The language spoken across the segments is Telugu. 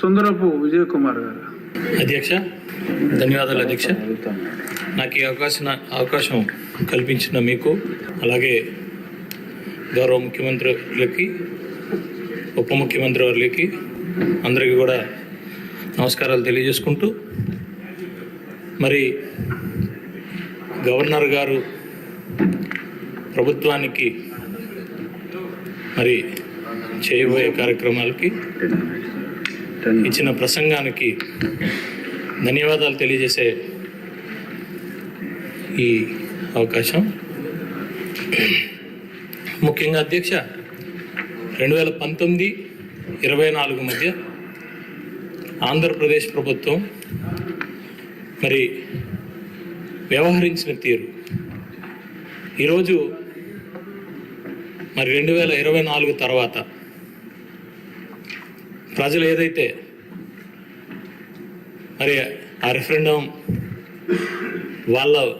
సుందరపు విజయ్ కుమార్ గారు. అధ్యక్ష ధన్యవాదాలు అధ్యక్ష. నాకు ఈ అవకాశం అవకాశం కల్పించిన మీకు అలాగే గౌరవ ముఖ్యమంత్రులకి ఉప ముఖ్యమంత్రి వారికి అందరికీ కూడా నమస్కారాలు తెలియజేసుకుంటూ మరి గవర్నర్ గారు ప్రభుత్వానికి మరి చేయబోయే కార్యక్రమాలకి ఇచ్చిన ప్రసంగానికి ధన్యవాదాలు తెలియజేసే ఈ అవకాశం. ముఖ్యంగా అధ్యక్ష రెండు వేల పంతొమ్మిది ఇరవై నాలుగు మధ్య ఆంధ్రప్రదేశ్ ప్రభుత్వం మరి వ్యవహరించిన తీరు. ఈరోజు మరి రెండు వేల ఇరవై నాలుగు తర్వాత ప్రజలు ఏదైతే మరి ఆ రెఫరెండం వాళ్ళ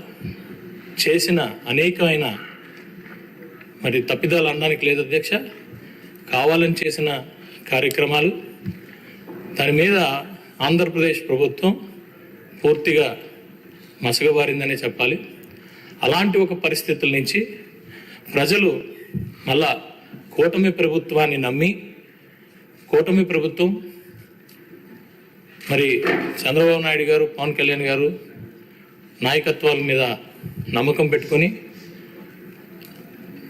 చేసిన అనేకమైన మరి తప్పిదాలు అనడానికి లేదు అధ్యక్ష. కావాలని చేసిన కార్యక్రమాలు దాని మీద ఆంధ్రప్రదేశ్ ప్రభుత్వం పూర్తిగా మసగబారిందనే చెప్పాలి. అలాంటి ఒక పరిస్థితుల నుంచి ప్రజలు మళ్ళా కూటమి ప్రభుత్వాన్ని నమ్మి కూటమి ప్రభుత్వం మరి చంద్రబాబు నాయుడు గారు పవన్ కళ్యాణ్ గారు నాయకత్వాల మీద నమ్మకం పెట్టుకొని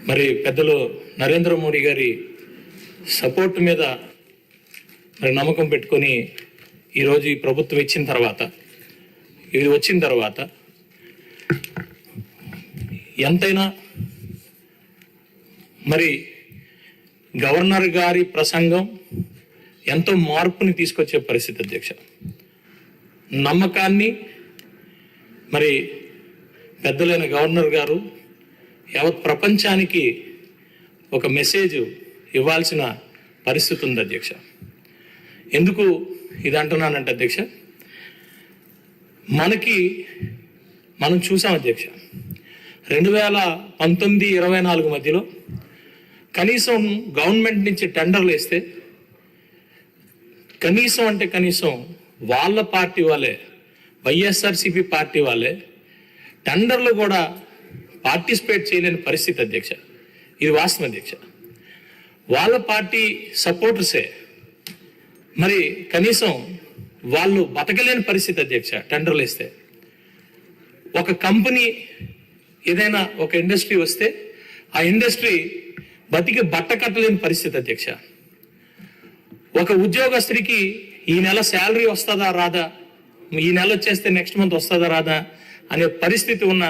మరి పెద్దలు నరేంద్ర మోడీ గారి సపోర్ట్ మీద మరి నమ్మకం పెట్టుకొని ఈరోజు ఈ ప్రభుత్వం ఇచ్చిన తర్వాత ఇది వచ్చిన తర్వాత ఎంతైనా మరి గవర్నర్ గారి ప్రసంగం ఎంతో మార్పుని తీసుకొచ్చే పరిస్థితి అధ్యక్ష. నమ్మకాన్ని మరి పెద్దలైన గవర్నర్ గారు యావత్ ప్రపంచానికి ఒక మెసేజ్ ఇవ్వాల్సిన పరిస్థితి ఉంది అధ్యక్ష. ఎందుకు ఇది అంటున్నానంటే అధ్యక్ష మనకి మనం చూసాం అధ్యక్ష రెండు వేల పంతొమ్మిది ఇరవై నాలుగు మధ్యలో కనీసం గవర్నమెంట్ నుంచి టెండర్లు వేస్తే కనీసం అంటే కనీసం వాళ్ళ పార్టీ వాళ్ళే వైఎస్ఆర్సిపి పార్టీ వాళ్ళే టెండర్లు కూడా పార్టిసిపేట్ చేయలేని పరిస్థితి అధ్యక్ష. ఇది వాస్తవం అధ్యక్ష. వాళ్ళ పార్టీ సపోర్టర్సే మరి కనీసం వాళ్ళు బతకలేని పరిస్థితి అధ్యక్ష టెండర్లు వేస్తే ఒక కంపెనీ ఏదైనా ఒక ఇండస్ట్రీ వస్తే ఆ ఇండస్ట్రీ బతికి బట్ట కట్టలేని పరిస్థితి అధ్యక్ష. ఒక ఉద్యోగస్తుడికి ఈ నెల శాలరీ వస్తుందా రాదా? ఈ నెల వచ్చేస్తే నెక్స్ట్ మంత్ వస్తుందా రాదా? అనే పరిస్థితి ఉన్న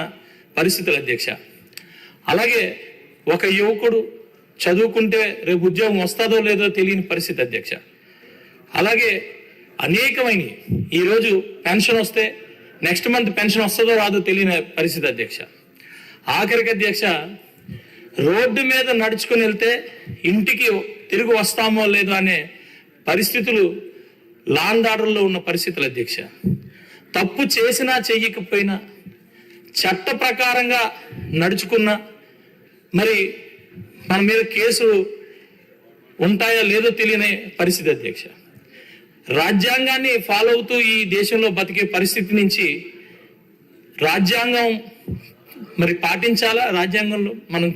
పరిస్థితులు అధ్యక్ష. అలాగే ఒక యువకుడు చదువుకుంటే రేపు ఉద్యోగం వస్తుందో లేదో తెలియని పరిస్థితి అధ్యక్ష. అలాగే అనేకమైన ఈరోజు పెన్షన్ వస్తే నెక్స్ట్ మంత్ పెన్షన్ వస్తుందో రాదో తెలియని పరిస్థితి అధ్యక్ష. ఆఖరికి అధ్యక్ష రోడ్డు మీద నడుచుకుని వెళ్తే ఇంటికి తిరిగి వస్తామో లేదో అనే పరిస్థితులు లాండ్ ఉన్న పరిస్థితులు అధ్యక్ష. తప్పు చేసినా చెయ్యకపోయినా చట్ట ప్రకారంగా నడుచుకున్నా మరి మన మీద కేసు ఉంటాయో లేదో తెలియని పరిస్థితి అధ్యక్ష. రాజ్యాంగాన్ని ఫాలో అవుతూ ఈ దేశంలో బతికే పరిస్థితి నుంచి రాజ్యాంగం మరి పాటించాలా? రాజ్యాంగంలో మనం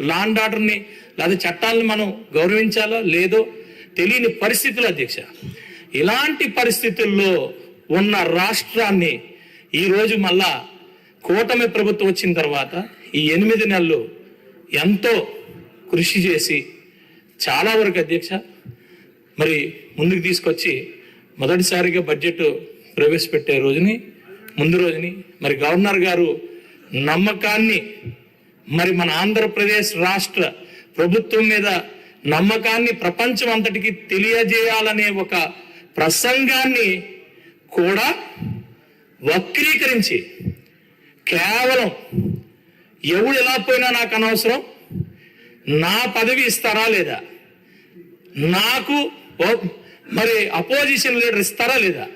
లాండ్ ఆర్డర్ని లేదా చట్టాలను మనం గౌరవించాలో? లేదో తెలియని పరిస్థితులు అధ్యక్ష. ఇలాంటి పరిస్థితుల్లో ఉన్న రాష్ట్రాన్ని ఈరోజు మళ్ళా కూటమి ప్రభుత్వం వచ్చిన తర్వాత ఈ ఎనిమిది నెలలు ఎంతో కృషి చేసి చాలా వరకు అధ్యక్ష మరి ముందుకు తీసుకొచ్చి మొదటిసారిగా బడ్జెట్ ప్రవేశపెట్టే రోజుని ముందు రోజుని మరి గవర్నర్ గారు నమ్మకాన్ని మరి మన ఆంధ్రప్రదేశ్ రాష్ట్ర ప్రభుత్వం మీద నమ్మకాన్ని ప్రపంచం అంతటికి తెలియజేయాలనే ఒక ప్రసంగాన్ని కూడా వక్రీకరించి కేవలం ఎవడు ఎలా పోయినా నాకు అనవసరం నా పదవి ఇస్తారా లేదా? నాకు మరి అపోజిషన్ లీడర్ ఇస్తారా లేదా?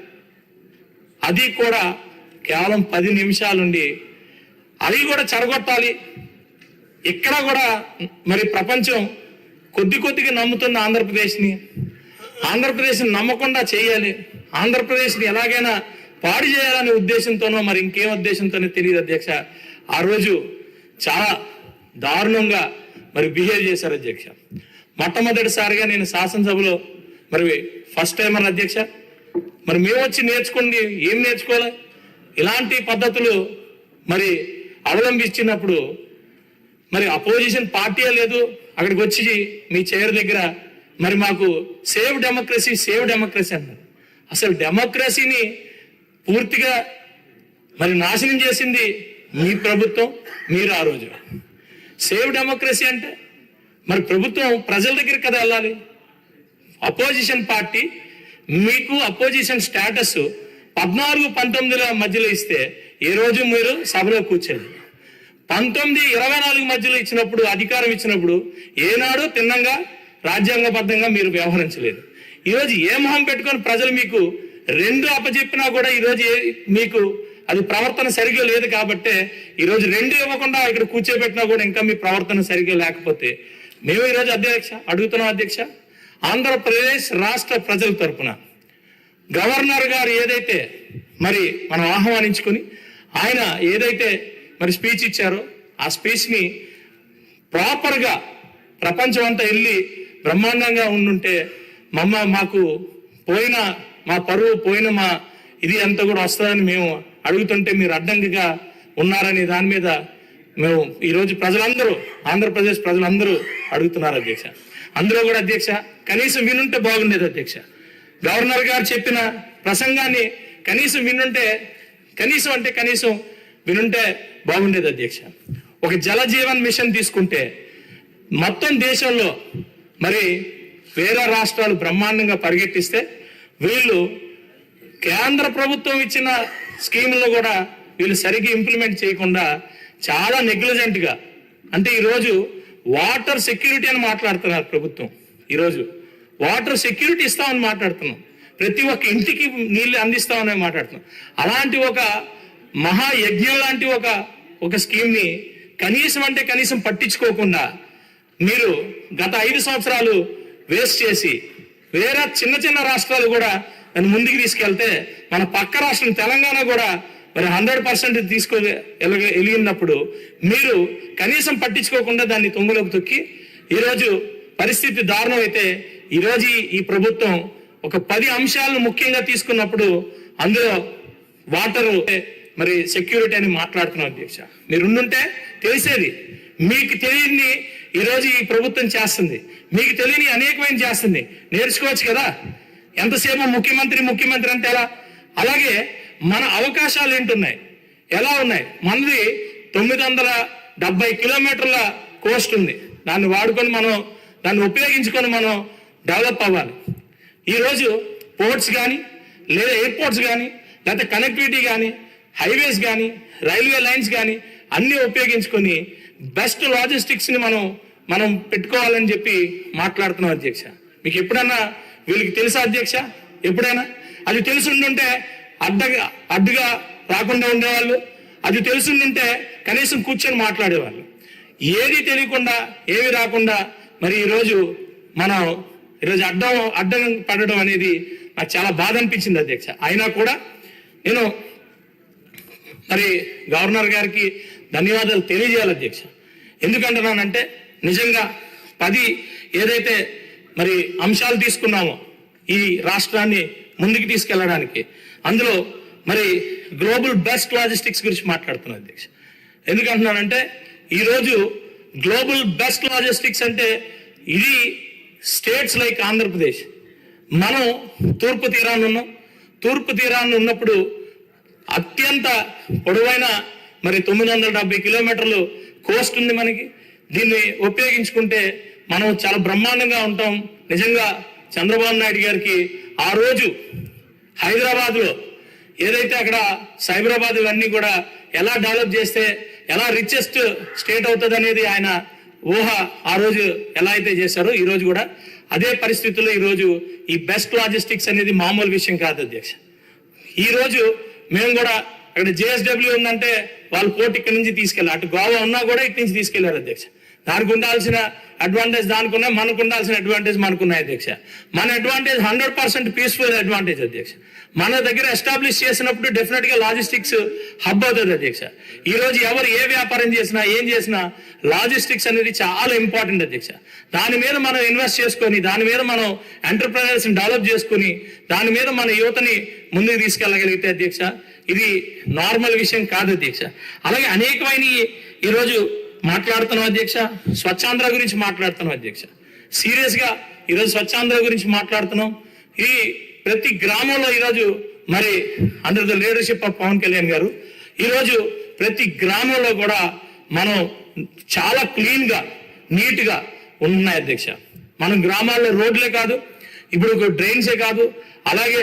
అది కూడా కేవలం పది నిమిషాలుండి అది కూడా చెరగొట్టాలి. ఇక్కడ కూడా మరి ప్రపంచం కొద్ది కొద్దిగా నమ్ముతున్న ఆంధ్రప్రదేశ్ని. ఆంధ్రప్రదేశ్ని నమ్మకుండా చేయాలి. ఆంధ్రప్రదేశ్ని ఎలాగైనా పాడు చేయాలనే ఉద్దేశంతోనో మరి ఇంకేం ఉద్దేశంతోనో తెలియదు అధ్యక్ష. ఆ రోజు చాలా దారుణంగా మరి బిహేవ్ చేశారు అధ్యక్ష. మొట్టమొదటిసారిగా నేను శాసనసభలో మరి ఫస్ట్ టైం అని అధ్యక్ష. మరి మేము వచ్చి నేర్చుకోండి ఏం నేర్చుకోవాలి? ఇలాంటి పద్ధతులు మరి అవలంబించినప్పుడు మరి అపోజిషన్ పార్టీయే లేదు. అక్కడికి వచ్చి మీ చైర్ దగ్గర మరి మాకు సేవ్ డెమోక్రసీ సేవ్ డెమోక్రసీ అన్నారు. అసలు డెమోక్రసీని పూర్తిగా మరి నాశనం చేసింది మీ ప్రభుత్వం మీరు ఆ రోజు. సేవ్ డెమోక్రసీ అంటే మరి ప్రభుత్వం ప్రజల దగ్గర కదా వెళ్ళాలి. అపోజిషన్ పార్టీ మీకు అపోజిషన్ స్టేటస్ పద్నాలుగు పంతొమ్మిదిల మధ్యలో ఇస్తే ఈ రోజు మీరు సభలో కూర్చోండి పంతొమ్మిది ఇరవై నాలుగు మధ్యలో ఇచ్చినప్పుడు అధికారం ఇచ్చినప్పుడు ఏనాడు తిన్నంగా రాజ్యాంగబద్ధంగా మీరు వ్యవహరించలేదు. ఈరోజు ఏ మొహం పెట్టుకొని ప్రజలు మీకు రెండు అప్పచెప్పినా కూడా ఈరోజు ఏ- మీకు అది ప్రవర్తన సరిగ్గా లేదు కాబట్టే ఈరోజు రెండు ఇవ్వకుండా ఇక్కడ కూర్చోబెట్టినా కూడా ఇంకా మీ ప్రవర్తన సరిగ్గా లేకపోతే మేము ఈరోజు అధ్యక్ష అడుగుతున్నాం అధ్యక్ష ఆంధ్రప్రదేశ్ రాష్ట్ర ప్రజల తరపున. గవర్నర్ గారు ఏదైతే మరి మనం ఆహ్వానించుకొని ఆయన ఏదైతే మరి స్పీచ్ ఇచ్చారు. ఆ స్పీచ్ని ప్రాపర్గా ప్రపంచం అంతా వెళ్ళి బ్రహ్మాండంగా ఉండుంటే మమ్మ మాకు పోయిన మా పరువు పోయిన మా ఇది అంతా కూడా వస్తుందని మేము అడుగుతుంటే మీరు అడ్డంకిగా ఉన్నారని దాని మీద మేము ఈరోజు ప్రజలందరూ ఆంధ్రప్రదేశ్ ప్రజలందరూ అడుగుతున్నారు అధ్యక్ష. అందరూ కూడా అధ్యక్ష కనీసం వినుంటే బాగుండేది అధ్యక్ష. గవర్నర్ గారు చెప్పిన ప్రసంగాన్ని కనీసం వినుంటే కనీసం అంటే కనీసం వినుంటే బాగుండేది అధ్యక్ష. ఒక జల జీవన్ మిషన్ తీసుకుంటే మొత్తం దేశంలో మరి వేరే రాష్ట్రాలు బ్రహ్మాండంగా పరిగెట్టిస్తే వీళ్ళు కేంద్ర ప్రభుత్వం ఇచ్చిన స్కీములను కూడా వీళ్ళు సరిగ్గా ఇంప్లిమెంట్ చేయకుండా చాలా నెగ్లిజెంట్గా అంటే ఈరోజు వాటర్ సెక్యూరిటీ అని మాట్లాడుతున్నారు ప్రభుత్వం. ఈరోజు వాటర్ సెక్యూరిటీ ఇస్తామని మాట్లాడుతున్నాం. ప్రతి ఒక్క ఇంటికి నీళ్ళు అందిస్తామని మాట్లాడుతున్నాం. అలాంటి ఒక మహాయజ్ఞం లాంటి ఒక ఒక స్కీమ్ని కనీసం అంటే కనీసం పట్టించుకోకుండా మీరు గత ఐదు సంవత్సరాలు వేస్ట్ చేసి వేరే చిన్న చిన్న రాష్ట్రాలు కూడా దాన్ని ముందుకు తీసుకెళ్తే మన పక్క రాష్ట్రం తెలంగాణ కూడా మరి హండ్రెడ్ పర్సెంట్ తీసుకో ఎలగ- ఎలిగినప్పుడు మీరు కనీసం పట్టించుకోకుండా దాన్ని తొంగలోకి తొక్కి ఈరోజు పరిస్థితి దారుణం అయితే ఈరోజు ఈ- ఈ ప్రభుత్వం ఒక పది అంశాలను ముఖ్యంగా తీసుకున్నప్పుడు అందులో వాటర్ మరి సెక్యూరిటీ అని మాట్లాడుతున్నాం అధ్యక్ష. మీరు ఉండుంటే తెలిసేది. మీకు తెలియని ఈరోజు ఈ ప్రభుత్వం చేస్తుంది. మీకు తెలియని అనేకమైన చేస్తుంది. నేర్చుకోవచ్చు కదా? ఎంతసేపు ముఖ్యమంత్రి ముఖ్యమంత్రి అంటే ఎలా? అలాగే మన అవకాశాలు ఏంటున్నాయి? ఎలా ఉన్నాయి? మనది తొమ్మిది వందల డెబ్బై కిలోమీటర్ల కోస్ట్ ఉంది. దాన్ని వాడుకొని మనం దాన్ని ఉపయోగించుకొని మనం డెవలప్ అవ్వాలి. ఈరోజు పోర్ట్స్ కానీ లేదా ఎయిర్పోర్ట్స్ కానీ లేకపోతే కనెక్టివిటీ కానీ హైవేస్ కానీ రైల్వే లైన్స్ కానీ అన్నీ ఉపయోగించుకొని బెస్ట్ లాజిస్టిక్స్ని మనం మనం పెట్టుకోవాలని చెప్పి మాట్లాడుతున్నాం అధ్యక్ష. మీకు ఎప్పుడన్నా వీళ్ళకి తెలుసా అధ్యక్ష? ఎప్పుడైనా? అది తెలుసుండుంటే అడ్డగా అడ్డుగా రాకుండా ఉండేవాళ్ళు. అది తెలుసుండుంటే కనీసం కూర్చొని మాట్లాడేవాళ్ళు. ఏది తెలియకుండా ఏవి రాకుండా మరి ఈరోజు మనం ఈరోజు అడ్డం అడ్డం పడడం అనేది నాకు చాలా బాధ అనిపించింది అధ్యక్ష. అయినా కూడా నేను మరి గవర్నర్ గారికి ధన్యవాదాలు తెలియజేయాలి అధ్యక్ష. ఎందుకంటున్నానంటే నిజంగా పది ఏదైతే మరి అంశాలు తీసుకున్నామో ఈ రాష్ట్రాన్ని ముందుకు తీసుకెళ్ళడానికి అందులో మరి గ్లోబల్ బెస్ట్ లాజిస్టిక్స్ గురించి మాట్లాడుతున్నాను అధ్యక్ష. ఎందుకంటున్నానంటే ఈరోజు గ్లోబల్ బెస్ట్ లాజిస్టిక్స్ అంటే ఇది స్టేట్స్ లైక్ ఆంధ్రప్రదేశ్. మనం తూర్పు తీరాన్ని ఉన్నాం. తూర్పు తీరాన్ని ఉన్నప్పుడు అత్యంత పొడవైన మరి తొమ్మిది వందల డెబ్బై కిలోమీటర్లు కోస్ట్ ఉంది మనకి. దీన్ని ఉపయోగించుకుంటే మనం చాలా బ్రహ్మాండంగా ఉంటాం. నిజంగా చంద్రబాబు నాయుడు గారికి ఆ రోజు హైదరాబాద్లో ఏదైతే అక్కడ సైబరాబాద్ ఇవన్నీ కూడా ఎలా డెవలప్ చేస్తే ఎలా రిచెస్ట్ స్టేట్ అవుతుంది అనేది ఆయన ఊహ ఆ రోజు ఎలా అయితే చేశారో ఈ రోజు కూడా అదే పరిస్థితుల్లో ఈరోజు ఈ బెస్ట్ లాజిస్టిక్స్ అనేది మామూలు విషయం కాదు అధ్యక్ష. ఈరోజు మేము కూడా అక్కడ జేఎస్డబ్ల్యూ ఉందంటే వాళ్ళు పోటీ ఇక్కడి నుంచి తీసుకెళ్ళారు అటు గోవా ఉన్నా కూడా ఇటు నుంచి తీసుకెళ్ళారు అధ్యక్ష. దానికి ఉండాల్సిన అడ్వాంటేజ్ దానికి ఉన్నాయి మనకు ఉండాల్సిన అడ్వాంటేజ్ మనకు ఉన్నాయి అధ్యక్ష. మన advantage hundred percent peaceful advantage అధ్యక్ష. మన దగ్గర ఎస్టాబ్లిష్ చేసినప్పుడు డెఫినెట్గా లాజిస్టిక్స్ హబ్ అవుతుంది అధ్యక్ష. ఈ రోజు ఎవరు ఏ వ్యాపారం చేసినా ఏం చేసినా లాజిస్టిక్స్ అనేది చాలా ఇంపార్టెంట్ అధ్యక్ష. దాని మీద మనం ఇన్వెస్ట్ చేసుకొని దాని మీద మనం ఎంటర్ప్రైనర్స్ డెవలప్ చేసుకొని దాని మీద మన యువతని ముందుకు తీసుకెళ్ళగలిగితే అధ్యక్ష ఇది నార్మల్ విషయం కాదు అధ్యక్ష. అలాగే అనేకమైన ఈరోజు మాట్లాడుతున్నాం అధ్యక్ష? స్వచ్ఛాంధ్ర గురించి మాట్లాడుతున్నాం అధ్యక్ష. సీరియస్గా ఈరోజు స్వచ్ఛాంధ్ర గురించి మాట్లాడుతున్నాం. ఈ ప్రతి గ్రామంలో ఈరోజు మరి under the leadership of Pawan Kalyan garu ఈరోజు ప్రతి గ్రామంలో కూడా మనం చాలా క్లీన్గా నీట్గా నీట్ ఉన్నాయి అధ్యక్ష. మనం గ్రామాల్లో రోడ్లే కాదు ఇప్పుడు డ్రైన్సే కాదు అలాగే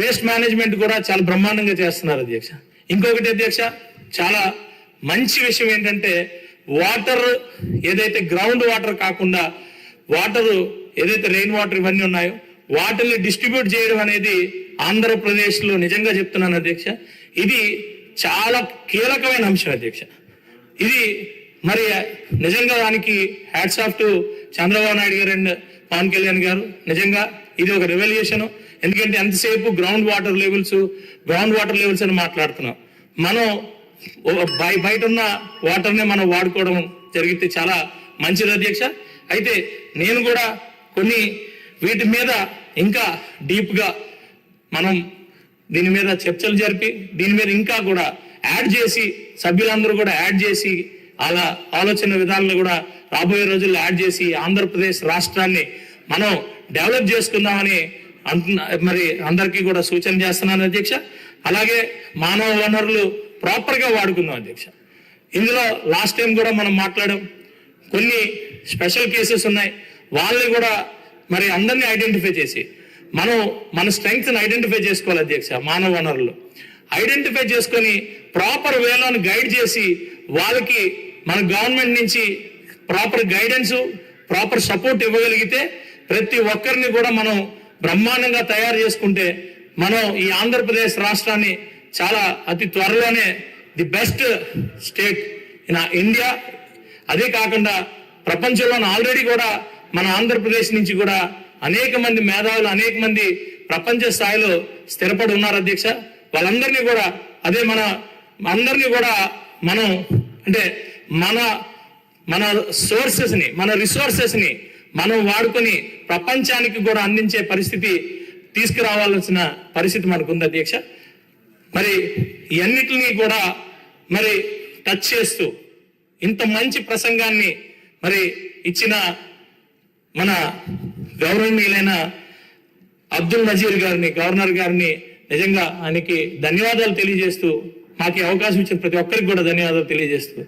వేస్ట్ మేనేజ్మెంట్ కూడా చాలా బ్రహ్మాండంగా చేస్తున్నారు అధ్యక్ష. ఇంకొకటి అధ్యక్ష చాలా మంచి విషయం ఏంటంటే వాటర్ ఏదైతే గ్రౌండ్ వాటర్ కాకుండా వాటరు ఏదైతే రెయిన్ వాటర్ ఇవన్నీ ఉన్నాయో వాటిని డిస్ట్రిబ్యూట్ చేయడం అనేది ఆంధ్రప్రదేశ్లో నిజంగా చెప్తున్నాను అధ్యక్ష. ఇది చాలా కీలకమైన అంశం అధ్యక్ష. ఇది మరి నిజంగా దానికి hats off to Chandrababu Naidu garu and Pawan Kalyan గారు. నిజంగా ఇది ఒక రెవల్యూషన్ ఎందుకంటే ఎంతసేపు ground water levels ground water levels అని మాట్లాడుతున్నాం. మనం బయట ఉన్న వాటర్నే మనం వాడుకోవడం జరిగితే చాలా మంచిది అధ్యక్ష. అయితే నేను కూడా కొన్ని వీటి మీద ఇంకా డీప్గా మనం దీని మీద చర్చలు జరిపి దీని మీద ఇంకా కూడా యాడ్ చేసి సభ్యులందరూ కూడా యాడ్ చేసి అలా ఆలోచన విధానాలు కూడా రాబోయే రోజుల్లో యాడ్ చేసి ఆంధ్రప్రదేశ్ రాష్ట్రాన్ని మనం డెవలప్ చేసుకుందామని అంటున్నా మరి అందరికీ కూడా సూచన చేస్తున్నాను అధ్యక్ష. అలాగే మానవ వనరులు ప్రాపర్గా వాడుకుందాం అధ్యక్ష. ఇందులో లాస్ట్ టైం కూడా మనం మాట్లాడాం. కొన్ని స్పెషల్ కేసెస్ ఉన్నాయి. వాళ్ళని కూడా మరి అందరినీ ఐడెంటిఫై చేసి మనం మన స్ట్రెంగ్త్ని ఐడెంటిఫై చేసుకోవాలి అధ్యక్ష మానవ వనరులు. ఐడెంటిఫై చేసుకొని ప్రాపర్ వేలోని గైడ్ చేసి వాళ్ళకి మన గవర్నమెంట్ నుంచి ప్రాపర్ గైడెన్స్ ప్రాపర్ సపోర్ట్ ఇవ్వగలిగితే ప్రతి ఒక్కరిని కూడా మనం బ్రహ్మాండంగా తయారు చేసుకుంటే మనం ఈ ఆంధ్రప్రదేశ్ రాష్ట్రాన్ని చాలా అతి త్వరలోనే the best state in India. అదే కాకుండా ప్రపంచంలో ఆల్రెడీ కూడా మన ఆంధ్రప్రదేశ్ నుంచి కూడా అనేక మంది మేధావులు అనేక మంది ప్రపంచ స్థాయిలో స్థిరపడి ఉన్నారు అధ్యక్ష. వాళ్ళందరినీ కూడా అదే మన అందరినీ కూడా మనం అంటే మన మన సోర్సెస్ని మన రిసోర్సెస్ని మనం వాడుకొని ప్రపంచానికి కూడా అందించే పరిస్థితి తీసుకురావాల్సిన పరిస్థితి మనకు ఉంది అధ్యక్ష. మరి ఇవన్నిటినీ కూడా మరి టచ్ చేస్తూ ఇంత మంచి ప్రసంగాన్ని మరి ఇచ్చిన మన గౌరవనీయులైన అబ్దుల్ నజీర్ గారిని గవర్నర్ గారిని నిజంగా ఆయనకి ధన్యవాదాలు తెలియజేస్తూ మాకు అవకాశం ఇచ్చిన ప్రతి ఒక్కరికి కూడా ధన్యవాదాలు తెలియజేస్తూ